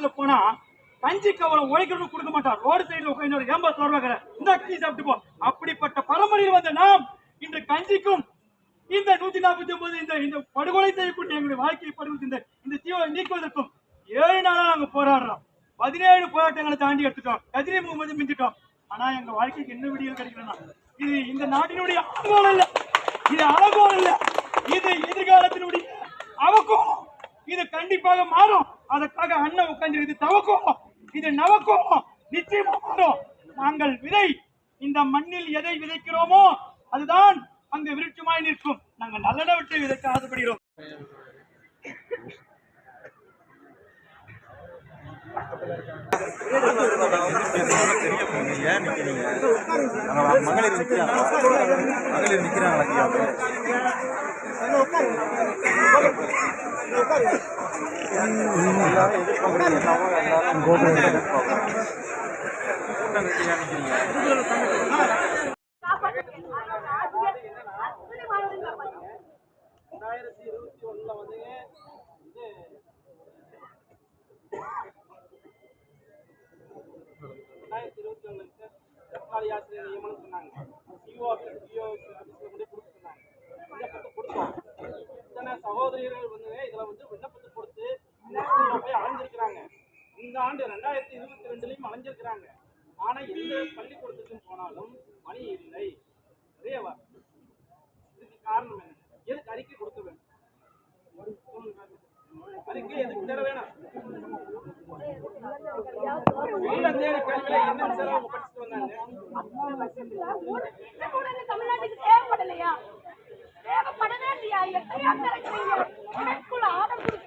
கிராமத்துல போனா கஞ்சிக்கு கவலம் உழைக்கிறவங்க கொடுக்க மாட்டார் ரோடு சைடுல உட்காந்து ஏம்பா சோர்வாக்கிற இந்த கஞ்சி சாப்பிட்டு போ. அப்படிப்பட்ட பரம்பரையில் வந்த நாம் இன்று கஞ்சிக்கும் இந்த நூத்தி நாற்பத்தி ஒன்பது இந்த இந்த படுகொலை செய்யக்கூடிய எங்களுடைய வாழ்க்கையை படுவது இந்த இந்த தீவை நீக்குவதற்கும் ஏழு நாளா நாங்க போராடுறோம். பதினேழு போராட்டங்களை தாண்டி எடுத்துட்டோம். கதிரை முகமது மிஞ்சிட்டோம். ஆனா எங்க வாழ்க்கைக்கு என்ன விடியல் கிடைக்கலன்னா இது இந்த நாட்டினுடைய அலங்கோல் இல்ல இது அலங்கோல் இல்ல இது எதிர்காலத்தினுடைய அவக்கும் இது கண்டிப்பாக மாறும். அதற்காக அண்ணன் உட்கார்ந்து இது தவக்கும் இது நவக்கும் நிச்சயமா மாறும் நாங்கள் விதை இந்த மண்ணில் எதை விதைக்கிறோமோ அதுதான் அங்கு விருட்சமாய் நிற்கும். நாங்கள் நல்லனவற்றை விதைக்க ஆசைப்படுகிறோம். மகளிர் நிக்கிறாங்க. மகளிர் நிக்கிறாங்களா ரெண்டாயிரத்தி இருபத்தி ஒண்ணுல வந்துங்க இது ரெண்டாயிரத்தி இருபத்தி ஒண்ணுக்கு தற்காலி ஆசிரியர் நியமனம் சொன்னாங்க சிஓ ஆஃபீஸ் பிஓ ஆஃபீஸ்ல கொண்டு கொடுக்க சொன்னாங்க விண்ணப்பத்தை கொடுத்தோம் இத்தனை சகோதரியர்கள் வந்து இதுல வந்து விண்ணப்பத்தை கொடுத்து இந்த ஆண்டு ரெண்டாயிரத்தி இருபத்தி ரெண்டுலயும் அலைஞ்சிருக்கிறாங்க. ஆனா எந்த பள்ளிக்கூடத்துக்கும் போனாலும் பணி இல்லை. நிறைய இதுக்கு காரணம் என்ன? எதுக்கு அறிக்கை கொடுக்க வேண்டும்? அறிக்கை எதுக்கு தர வேணாம்? இல்ல தேடி கல்வியில என்ன சார் அவங்க படிச்சுட்டு வந்தாங்க? தமிழ்நாட்டுக்கு தேவைப்படலையா? தேவைப்படவே இல்லையா? எத்தனையோ